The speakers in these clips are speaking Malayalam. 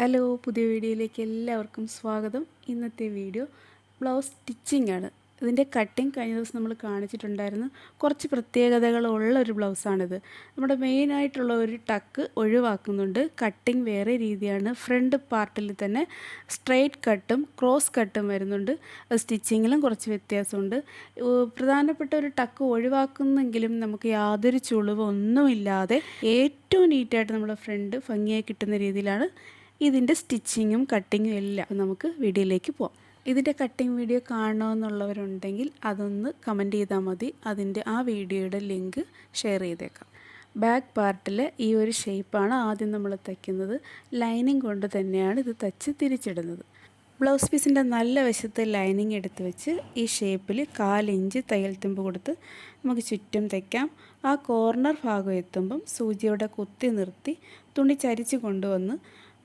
ഹലോ പുതിയ വീഡിയോയിലേക്ക് എല്ലാവർക്കും സ്വാഗതം. ഇന്നത്തെ വീഡിയോ ബ്ലൗസ് സ്റ്റിച്ചിങ് ആണ്. ഇതിന്റെ കട്ടിങ് കഴിഞ്ഞ ദിവസം നമ്മൾ കാണിച്ചിട്ടുണ്ടായിരുന്നു. കുറച്ച് പ്രത്യേകതകളുള്ള ഒരു ബ്ലൗസാണിത് നമ്മുടെ മെയിനായിട്ടുള്ള ഒരു ടക്ക് ഒഴിവാക്കുന്നുണ്ട്. കട്ടിങ് വേറെ രീതിയാണ്. ഫ്രണ്ട് പാർട്ടിൽ തന്നെ സ്ട്രെയിറ്റ് കട്ടും ക്രോസ് കട്ടും വരുന്നുണ്ട്. സ്റ്റിച്ചിങ്ങിലും കുറച്ച് വ്യത്യാസമുണ്ട്. പ്രധാനപ്പെട്ട ഒരു ടക്ക് ഒഴിവാക്കുന്നെങ്കിലും നമുക്ക് യാതൊരു ചുളിവൊന്നുമില്ലാതെ ഏറ്റവും നീറ്റായിട്ട് നമ്മുടെ ഫ്രണ്ട് ഭംഗിയായി കിട്ടുന്ന രീതിയിലാണ് ഇതിന്റെ സ്റ്റിച്ചിങ്ങും കട്ടിങ്ങും എല്ലാം നമുക്ക് വീഡിയോയിലേക്ക് പോകാം ഇതിന്റെ കട്ടിങ് വീഡിയോ കാണണമെന്നുള്ളവരുണ്ടെങ്കിൽ അതൊന്ന് കമന്റ് ചെയ്താൽ മതി. അതിന്റെ ആ വീഡിയോയുടെ ലിങ്ക് ഷെയർ ചെയ്തേക്കാം. ബാക്ക് പാർട്ടിൽ ഈ ഒരു ഷേപ്പാണ് ആദ്യം നമ്മൾ തയ്ക്കുന്നത്. ലൈനിങ് കൊണ്ട് തന്നെയാണ് ഇത് തച്ച് തിരിച്ചിടുന്നത്. ബ്ലൗസ് പീസിന്റെ നല്ല വശത്ത് ലൈനിങ് എടുത്ത് വെച്ച് ഈ ഷേപ്പിൽ കാലിഞ്ച് തയ്യൽ തുമ്പ് കൊടുത്ത് നമുക്ക് ചുറ്റും തയ്ക്കാം. ആ കോർണർ ഭാഗം എത്തുമ്പം സൂചിയോടെ കുത്തി നിർത്തി തുണി ചരിച്ച് കൊണ്ടുവന്ന്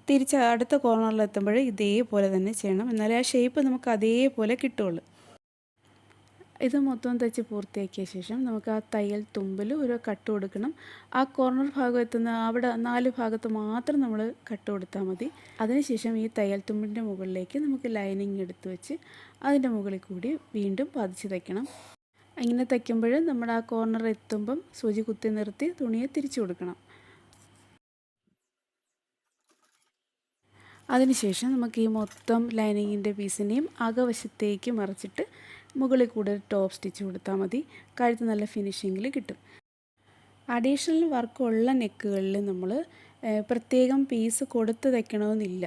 തിരിച്ച് അടുത്ത കോർണറിൽ എത്തുമ്പോൾ ഇതേപോലെ തന്നെ ചെയ്യണം. എന്നാലേ ആ ഷേപ്പ് നമുക്ക് അതേപോലെ കിട്ടുള്ളൂ. ഇത് മൊത്തം തയ്ച്ച് പൂർത്തിയാക്കിയ ശേഷം നമുക്ക് ആ തയ്യൽ തുമ്പിൽ ഒരു കട്ട് കൊടുക്കണം. ആ കോർണർ ഭാഗം എത്തുന്ന അവിടെ നാല് ഭാഗത്ത് മാത്രം നമ്മൾ കട്ട് കൊടുത്താൽ മതി. അതിനുശേഷം ഈ തയ്യൽ തുമ്പിന്റെ മുകളിലേക്ക് നമുക്ക് ലൈനിങ് എടുത്തു വെച്ച് അതിന്റെ മുകളിൽ കൂടി വീണ്ടും പതിച്ച് തയ്ക്കണം. ഇങ്ങനെ തയ്ക്കുമ്പോൾ നമ്മൾ ആ കോർണർ എത്തുമ്പം സൂചി കുത്തി നിർത്തി തുണിയെ തിരിച്ചു കൊടുക്കണം. അതിനുശേഷം നമുക്ക് ഈ മൊത്തം ലൈനിങ്ങിന്റെ പീസിനെയും അകവശത്തേക്ക് മറിച്ചിട്ട് മുകളിൽ കൂടെ ടോപ്പ് സ്റ്റിച്ച് കൊടുത്താൽ മതി. കഴുത്ത് നല്ല ഫിനിഷിങ്ങിൽ കിട്ടും. അഡീഷണൽ വർക്കുള്ള നെക്കുകളിൽ നമ്മൾ പ്രത്യേകം പീസ് കൊടുത്ത് തയ്ക്കണമെന്നില്ല.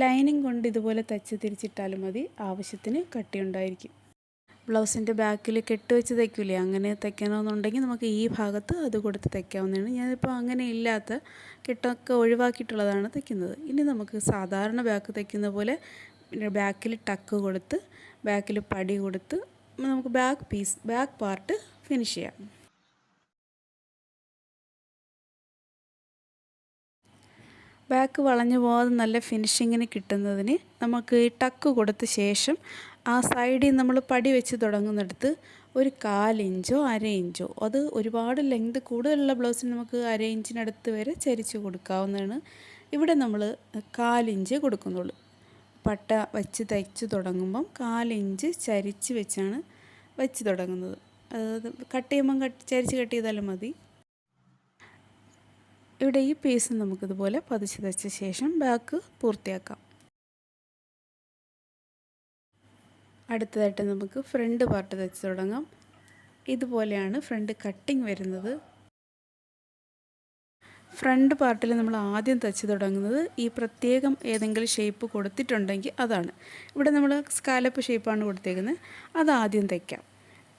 ലൈനിങ് കൊണ്ട് ഇതുപോലെ തച്ച് തിരിച്ചിട്ടാലും മതി. ആവശ്യത്തിന് കട്ടിയുണ്ടായിരിക്കും. ബ്ലൗസിന്റെ ബാക്കിൽ കെട്ട് വെച്ച് തയ്ക്കൂലേ? അങ്ങനെ തയ്ക്കണമെന്നുണ്ടെങ്കിൽ നമുക്ക് ഈ ഭാഗത്ത് അത് കൊടുത്ത് തയ്ക്കാവുന്നതാണ്. ഞാനിപ്പോൾ അങ്ങനെ ഇല്ലാത്ത കെട്ടൊക്കെ ഒഴിവാക്കിയിട്ടുള്ളതാണ് തയ്ക്കുന്നത്. ഇനി നമുക്ക് സാധാരണ ബാക്ക് തയ്ക്കുന്ന പോലെ ബാക്കിൽ ടക്ക് കൊടുത്ത് ബാക്കിൽ പടി കൊടുത്ത് നമുക്ക് back piece back part finish ചെയ്യാം. ബാക്ക് വളഞ്ഞു പോകാതെ നല്ല ഫിനിഷിങ്ങിന് കിട്ടുന്നതിന് നമുക്ക് ടക്ക് കൊടുത്ത ശേഷം ആ സൈഡിൽ നമ്മൾ പടി വെച്ച് തുടങ്ങുന്നിടത്ത് ഒരു കാലിഞ്ചോ അര ഇഞ്ചോ അത് ഒരുപാട് ലെങ്ത് കൂടുതലുള്ള ബ്ലൗസിന് നമുക്ക് അര ഇഞ്ചിനടുത്ത് വരെ ചരിച്ച് കൊടുക്കാവുന്നതാണ്. ഇവിടെ നമ്മൾ കാലിഞ്ച് കൊടുക്കുന്നുള്ളൂ. പട്ട വെച്ച് തയ്ച്ച് തുടങ്ങുമ്പം കാലിഞ്ച് ചരിച്ച് വെച്ചാണ് വെച്ച് തുടങ്ങുന്നത്. അതായത് കട്ട് ചെയ്യുമ്പം കട്ട് ചരിച്ച് കട്ട് ചെയ്താലും മതി. ഇവിടെ ഈ പീസ് നമുക്കിതുപോലെ പതിച്ച് തച്ച ശേഷം ബാക്ക് പൂർത്തിയാക്കാം. അടുത്തതായിട്ട് നമുക്ക് ഫ്രണ്ട് പാർട്ട് തയ്ച്ച് തുടങ്ങാം. ഇതുപോലെയാണ് ഫ്രണ്ട് കട്ടിങ് വരുന്നത്. ഫ്രണ്ട് പാർട്ടിൽ നമ്മൾ ആദ്യം തയ്ച്ച് തുടങ്ങുന്നത് ഈ പ്രത്യേകം ഏതെങ്കിലും ഷേപ്പ് കൊടുത്തിട്ടുണ്ടെങ്കിൽ അതാണ്. ഇവിടെ നമ്മൾ സ്കാലപ്പ് ഷേപ്പാണ് കൊടുത്തേക്കുന്നത്. അത് ആദ്യം തയ്ക്കാം.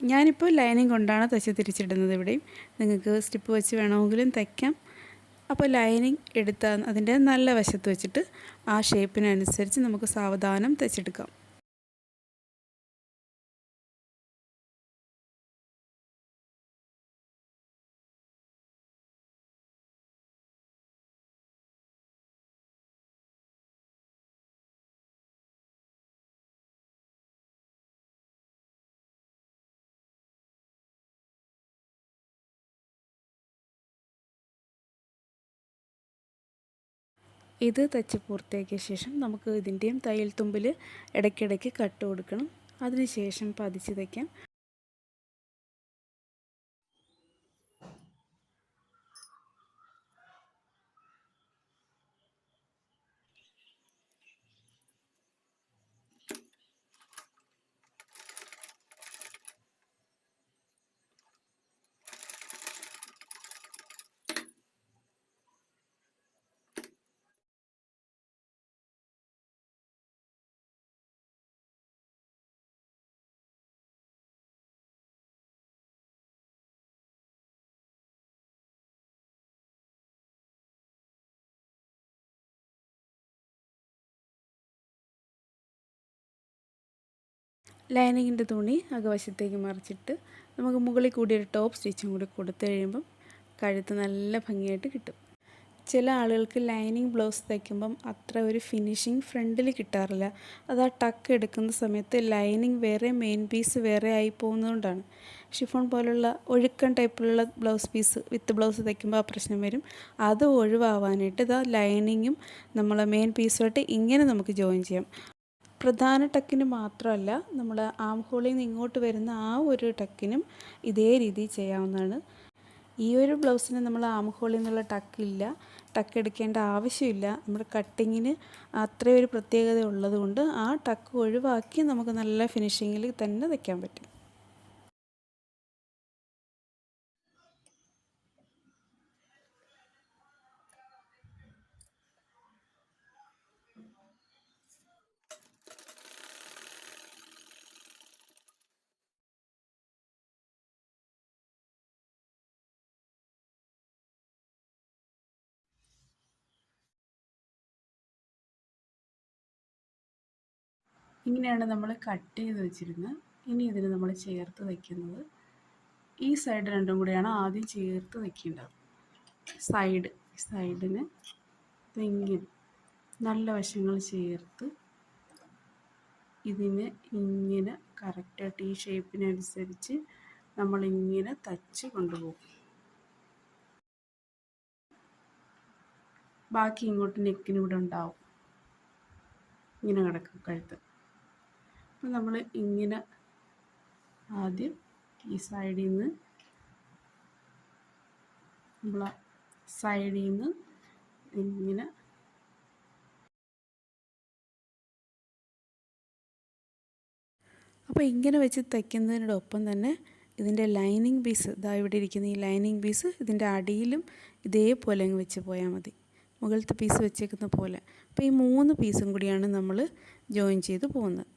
ഞാനിപ്പോൾ ലൈനിങ് കൊണ്ടാണ് തയ്ച്ച് തിരിച്ചിടുന്നത് ഇവിടെയും. നിങ്ങൾക്ക് സ്റ്റിപ്പ് വെച്ച് വേണമെങ്കിലും തയ്ക്കാം. അപ്പോൾ ലൈനിങ് എടുത്താൽ അതിന്റെ നല്ല വശത്ത് വെച്ചിട്ട് ആ ഷേപ്പിനനുസരിച്ച് നമുക്ക് സാവധാനം തയ്ച്ചെടുക്കാം. ഇത് തച്ച് പൂർത്തിയാക്കിയ ശേഷം നമുക്ക് ഇതിന്റെയും തയ്യൽ തുമ്പിൽ ഇടയ്ക്കിടയ്ക്ക് കട്ട് കൊടുക്കണം. അതിനുശേഷം പതിച്ച് തയ്ക്കാം. ലൈനിങ്ങിന്റെ തുണി അകവശത്തേക്ക് മറിച്ചിട്ട് നമുക്ക് മുകളിൽ കൂടി ഒരു ടോപ്പ് സ്റ്റിച്ചും കൂടി കൊടുത്തു കഴിയുമ്പം കഴുത്ത് നല്ല ഭംഗിയായിട്ട് കിട്ടും. ചില ആളുകൾക്ക് ലൈനിങ് ബ്ലൗസ് തയ്ക്കുമ്പം അത്ര ഒരു ഫിനിഷിങ് ഫ്രണ്ടിൽ കിട്ടാറില്ല. അത് ആ ടക്ക് എടുക്കുന്ന സമയത്ത് ലൈനിങ് വേറെ മെയിൻ പീസ് വേറെ ആയി പോകുന്നതുകൊണ്ടാണ്. ഷിഫോൺ പോലുള്ള ഒഴുക്കൻ ടൈപ്പിലുള്ള ബ്ലൗസ് പീസ് വിത്ത് ബ്ലൗസ് തയ്ക്കുമ്പോൾ ആ പ്രശ്നം വരും. അത് ഒഴിവാവാനായിട്ട് ഇതാ ലൈനിങ്ങും നമ്മളെ മെയിൻ പീസുമായിട്ട് ഇങ്ങനെ നമുക്ക് ജോയിൻ ചെയ്യാം. പ്രധാന ടക്കിന് മാത്രമല്ല നമ്മൾ ആം ഹോളിൽ നിന്ന് ഇങ്ങോട്ട് വരുന്ന ആ ഒരു ടക്കിനും ഇതേ രീതി ചെയ്യാവുന്നതാണ്. ഈ ഒരു ബ്ലൗസിന് നമ്മൾ ആം ഹോളിൽ നിന്നുള്ള ടക്കില്ല ടക്ക് എടുക്കേണ്ട ആവശ്യമില്ല. നമ്മുടെ കട്ടിങ്ങിന് അത്രയൊരു പ്രത്യേകത ഉള്ളതുകൊണ്ട് ആ ടക്ക് ഒഴിവാക്കി നമുക്ക് നല്ല ഫിനിഷിങ്ങിൽ തന്നെ തയ്ക്കാൻ പറ്റും. ഇങ്ങനെയാണ് നമ്മൾ കട്ട് ചെയ്ത് വെച്ചിരുന്നത് ഇനി ഇതിന് നമ്മൾ ചേർത്ത് വയ്ക്കുന്നത് ഈ സൈഡ് രണ്ടും കൂടെയാണ് ആദ്യം ചേർത്ത് വയ്ക്കേണ്ടത് സൈഡ് സൈഡിന് ഇങ്ങനെ നല്ല വശങ്ങൾ ചേർത്ത് ഇതിന് ഇങ്ങനെ കറക്റ്റായിട്ട് ഈ ഷേപ്പിനനുസരിച്ച് നമ്മളിങ്ങനെ തച്ച് കൊണ്ടുപോകും. ബാക്കി ഇങ്ങോട്ട് നെക്കിനിവിടെ ഉണ്ടാവും. ഇങ്ങനെ കിടക്കും കഴുത്ത്. അപ്പോൾ നമ്മൾ ഇങ്ങനെ ആദ്യം ഈ സൈഡിൽ നിന്ന് നമ്മൾ സൈഡിൽ നിന്ന് ഇങ്ങനെ അപ്പോൾ ഇങ്ങനെ വെച്ച് തയ്ക്കുന്നതിനോടൊപ്പം തന്നെ ഇതിന്റെ ലൈനിങ് പീസ് ഇതാ ഇവിടെ ഇരിക്കുന്ന ഈ ലൈനിങ് പീസ് ഇതിന്റെ അടിയിലും ഇതേപോലെ അങ്ങ് വെച്ച് പോയാൽ മതി. മുകളിലത്തെ പീസ് വെച്ചേക്കുന്ന പോലെ. അപ്പോൾ ഈ മൂന്ന് പീസും കൂടിയാണ് നമ്മൾ ജോയിൻ ചെയ്ത് പോകുന്നത്.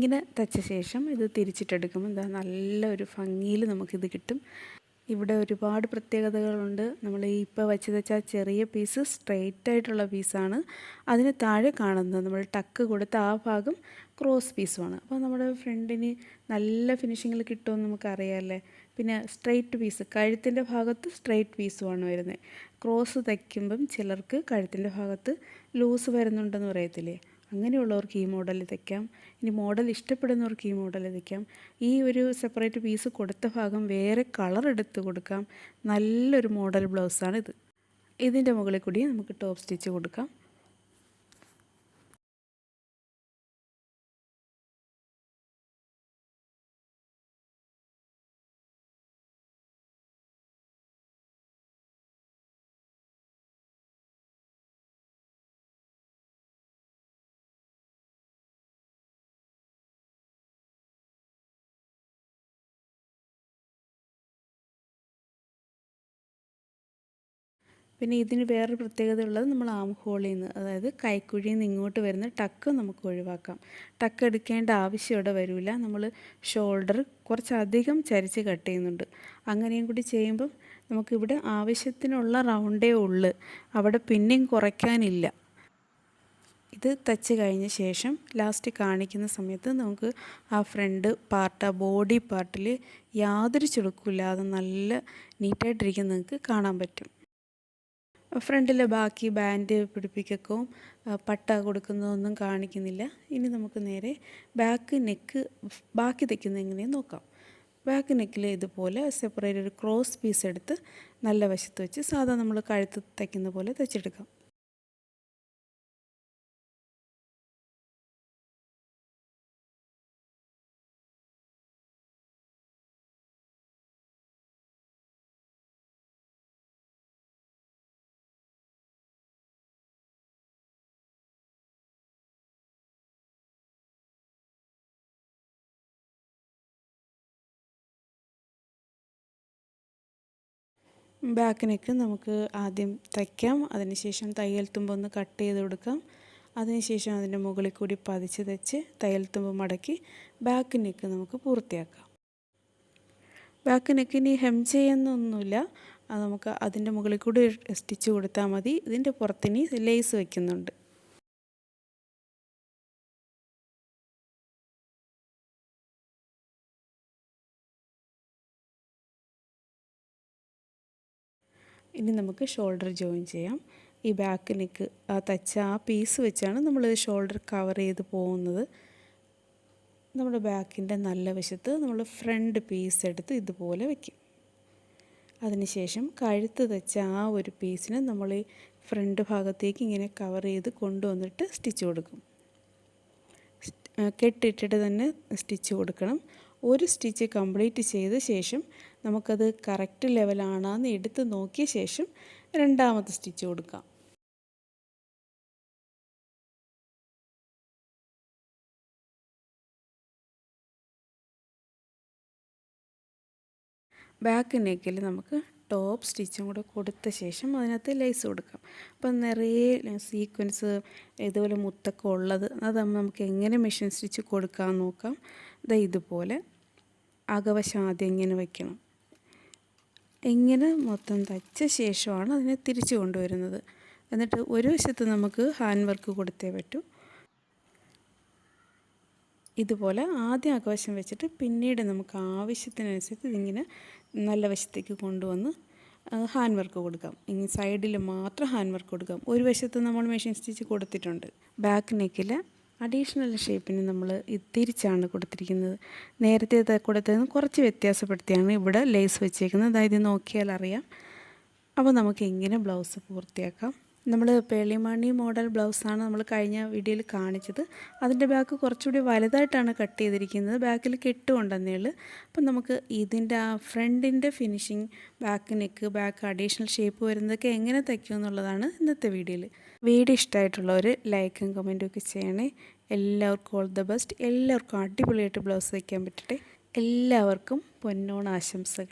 ഇങ്ങനെ തച്ച ശേഷം ഇത് തിരിച്ചിട്ടെടുക്കുമ്പോൾ എന്താ നല്ലൊരു ഭംഗിയിൽ നമുക്കിത് കിട്ടും. ഇവിടെ ഒരുപാട് പ്രത്യേകതകളുണ്ട്. നമ്മൾ ഈ ഇപ്പോൾ വെച്ച് തച്ച ചെറിയ പീസ് സ്ട്രെയിറ്റ് ആയിട്ടുള്ള പീസാണ്. അതിന് താഴെ കാണുന്നത് നമ്മൾ ടക്ക് കൊടുത്ത ആ ഭാഗം ക്രോസ് പീസുമാണ്. അപ്പോൾ നമ്മുടെ ഫ്രണ്ടിന് നല്ല ഫിനിഷിങ്ങിൽ കിട്ടുമെന്ന് നമുക്കറിയാമല്ലേ പിന്നെ സ്ട്രെയിറ്റ് പീസ് കഴുത്തിന്റെ ഭാഗത്ത് സ്ട്രെയിറ്റ് പീസുമാണ് വരുന്നത്. ക്രോസ് തയ്ക്കുമ്പം ചിലർക്ക് കഴുത്തിന്റെ ഭാഗത്ത് ലൂസ് വരുന്നുണ്ടെന്ന് പറയത്തില്ലേ? അങ്ങനെയുള്ളവർക്ക് ഈ മോഡൽ തയ്ക്കാം ഇനി മോഡൽ ഇഷ്ടപ്പെടുന്നവർക്ക് ഈ മോഡൽ തയ്ക്കാം ഈ ഒരു സെപ്പറേറ്റ് പീസ് കൊടുത്ത ഭാഗം വേറെ കളർ എടുത്ത് കൊടുക്കാം. നല്ലൊരു മോഡൽ ബ്ലൗസാണിത്. ഇതിന്റെ മുകളിൽ കൂടി നമുക്ക് ടോപ്പ് സ്റ്റിച്ച് കൊടുക്കാം. പിന്നെ ഇതിന് വേറൊരു പ്രത്യേകത ഉള്ളത് നമ്മൾ ആം ഹോളിൽ നിന്ന് അതായത് കൈക്കുഴിയിൽ നിന്ന് ഇങ്ങോട്ട് വരുന്ന ടക്ക് നമുക്ക് ഒഴിവാക്കാം. ടക്ക് എടുക്കേണ്ട ആവശ്യം ഇവിടെ വരില്ല നമ്മൾ ഷോൾഡർ കുറച്ചധികം ചരിച്ച് കട്ട് ചെയ്യുന്നുണ്ട്. അങ്ങനെയും കൂടി ചെയ്യുമ്പം നമുക്കിവിടെ ആവശ്യത്തിനുള്ള റൗണ്ടേ ഉള്ളു. അവിടെ പിന്നെയും കുറയ്ക്കാനില്ല. ഇത് തച്ച് കഴിഞ്ഞ ശേഷം ലാസ്റ്റ് കാണിക്കുന്ന സമയത്ത് നമുക്ക് ആ ഫ്രണ്ട് പാർട്ട് ആ ബോഡി പാർട്ടിൽ യാതൊരു ചുളുക്കില്ലാതെ നല്ല നീറ്റായിട്ടിരിക്കുന്ന നിങ്ങൾക്ക് കാണാൻ പറ്റും. ഫ്രണ്ടിലെ ബാക്കി ബാൻഡ് പിടിപ്പിക്കക്കോ പട്ട കൊടുക്കുന്നതൊന്നും കാണിക്കുന്നില്ല. ഇനി നമുക്ക് നേരെ ബാക്ക് നെക്ക് ബാക്കി തയ്ക്കുന്നത് എങ്ങനെയെന്ന് നോക്കാം. ബാക്ക് നെക്കിൽ ഇതുപോലെ സെപ്പറേറ്റ് ഒരു ക്രോസ് പീസ് എടുത്ത് നല്ല വശത്ത് വെച്ച് സാധാ നമ്മൾ കഴുത്ത് തയ്ക്കുന്ന പോലെ തയ്ച്ചെടുക്കാം. ബാക്ക് നെക്ക് നമുക്ക് ആദ്യം തയ്ക്കാം. അതിനുശേഷം തയ്യൽ തുമ്പ് ഒന്ന് കട്ട് ചെയ്ത് കൊടുക്കാം. അതിനുശേഷം അതിന്റെ മുകളിൽ കൂടി പതിച്ച് തെച്ച് തയ്യൽ തുമ്പ് മടക്കി ബാക്ക് നെക്ക് നമുക്ക് പൂർത്തിയാക്കാം. ബാക്ക് ഇനി ഹെം ചെയ്യുന്നൊന്നുമില്ല. നമുക്ക് അതിന്റെ മുകളിൽ കൂടി സ്റ്റിച്ച് കൊടുത്താൽ മതി. ഇതിന്റെ പുറത്തിനി ലേസ് വയ്ക്കുന്നുണ്ട് ഇനി നമുക്ക് ഷോൾഡർ ജോയിൻ ചെയ്യാം. ഈ ബാക്ക് നെക്ക് ആ തച്ച ആ പീസ് വെച്ചാണ് നമ്മൾ ഷോൾഡർ കവർ ചെയ്ത് പോകുന്നത്. നമ്മുടെ ബാക്കിന്റെ നല്ല വശത്ത് നമ്മൾ ഫ്രണ്ട് പീസ് എടുത്ത് ഇതുപോലെ വയ്ക്കും അതിനുശേഷം കഴുത്ത് തച്ച ആ ഒരു പീസിന് നമ്മൾ ഈ ഫ്രണ്ട് ഭാഗത്തേക്ക് ഇങ്ങനെ കവർ ചെയ്ത് കൊണ്ടുവന്നിട്ട് സ്റ്റിച്ച് കൊടുക്കും. കെട്ടിട്ടിട്ട് തന്നെ സ്റ്റിച്ച് കൊടുക്കണം. ഒരു സ്റ്റിച്ച് കംപ്ലീറ്റ് ചെയ്ത ശേഷം നമുക്കത് കറക്റ്റ് ലെവലാണെന്ന് എടുത്ത് നോക്കിയ ശേഷം രണ്ടാമത്തെ സ്റ്റിച്ച് കൊടുക്കാം. ബാക്ക് നെക്കിൽ നമുക്ക് ടോപ്പ് സ്റ്റിച്ചും കൂടെ കൊടുത്ത ശേഷം അതിനകത്ത് ലേസ് കൊടുക്കാം. അപ്പം നിറയെ സീക്വൻസ് ഇതുപോലെ മുത്തൊക്കെ ഉള്ളത് അത് നമുക്ക് എങ്ങനെ മെഷീൻ സ്റ്റിച്ച് കൊടുക്കാൻ നോക്കാം. ഇതാ ഇതുപോലെ. അകവശം ആദ്യം ഇങ്ങനെ വയ്ക്കണം. ഇങ്ങനെ മൊത്തം തച്ച ശേഷമാണ് അതിനെ തിരിച്ചു കൊണ്ടുവരുന്നത്. എന്നിട്ട് ഒരു വശത്ത് നമുക്ക് ഹാൻഡ് വർക്ക് കൊടുത്തേ പറ്റൂ. ഇതുപോലെ ആദ്യം അകവശം വെച്ചിട്ട് പിന്നീട് നമുക്ക് ആവശ്യത്തിനനുസരിച്ച് ഇതിങ്ങനെ നല്ല വശത്തേക്ക് കൊണ്ടുവന്ന് ഹാൻഡ് വർക്ക് കൊടുക്കാം. ഇനി സൈഡിൽ മാത്രം ഹാൻഡ് വർക്ക് കൊടുക്കാം. ഒരു വശത്ത് നമ്മൾ മെഷീൻ സ്റ്റിച്ച് കൊടുത്തിട്ടുണ്ട്. ബാക്ക് നെക്കിൽ അഡീഷണൽ ഷേപ്പിന് നമ്മൾ തിരിച്ചാണ് കൊടുത്തിരിക്കുന്നത്. നേരത്തെ കൊടുത്തതിന് കുറച്ച് വ്യത്യാസപ്പെടുത്തിയാണ് ഇവിടെ ലേസ് വെച്ചേക്കുന്നത്. അതായത് നോക്കിയാൽ അറിയാം. അപ്പോൾ നമുക്ക് എങ്ങനെ ബ്ലൗസ് പൂർത്തിയാക്കാം. നമ്മൾ പേളിമണി മോഡൽ ബ്ലൗസാണ് നമ്മൾ കഴിഞ്ഞ വീഡിയോയിൽ കാണിച്ചത്. അതിന്റെ ബാക്ക് കുറച്ചുകൂടി വലുതായിട്ടാണ് കട്ട് ചെയ്തിരിക്കുന്നത്. ബാക്കിൽ കെട്ടുകൊണ്ടെന്നേ ഉള്ളൂ. അപ്പം നമുക്ക് ഇതിന്റെ ആ ഫ്രണ്ടിന്റെ finishing back neck back additional shape വരുന്നതൊക്കെ എങ്ങനെ തയ്ക്കും എന്നുള്ളതാണ് ഇന്നത്തെ വീഡിയോയിൽ വീഡിയോ ഇഷ്ടമായിട്ടുള്ളവർ ലൈക്കും കമന്റും ഒക്കെ ചെയ്യണേ. എല്ലാവർക്കും ഓൾ ദ ബെസ്റ്റ് എല്ലാവർക്കും അടിപൊളിയായിട്ട് ബ്ലൗസ് തയ്ക്കാൻ പറ്റട്ടെ. എല്ലാവർക്കും പൊന്നോണ ആശംസകൾ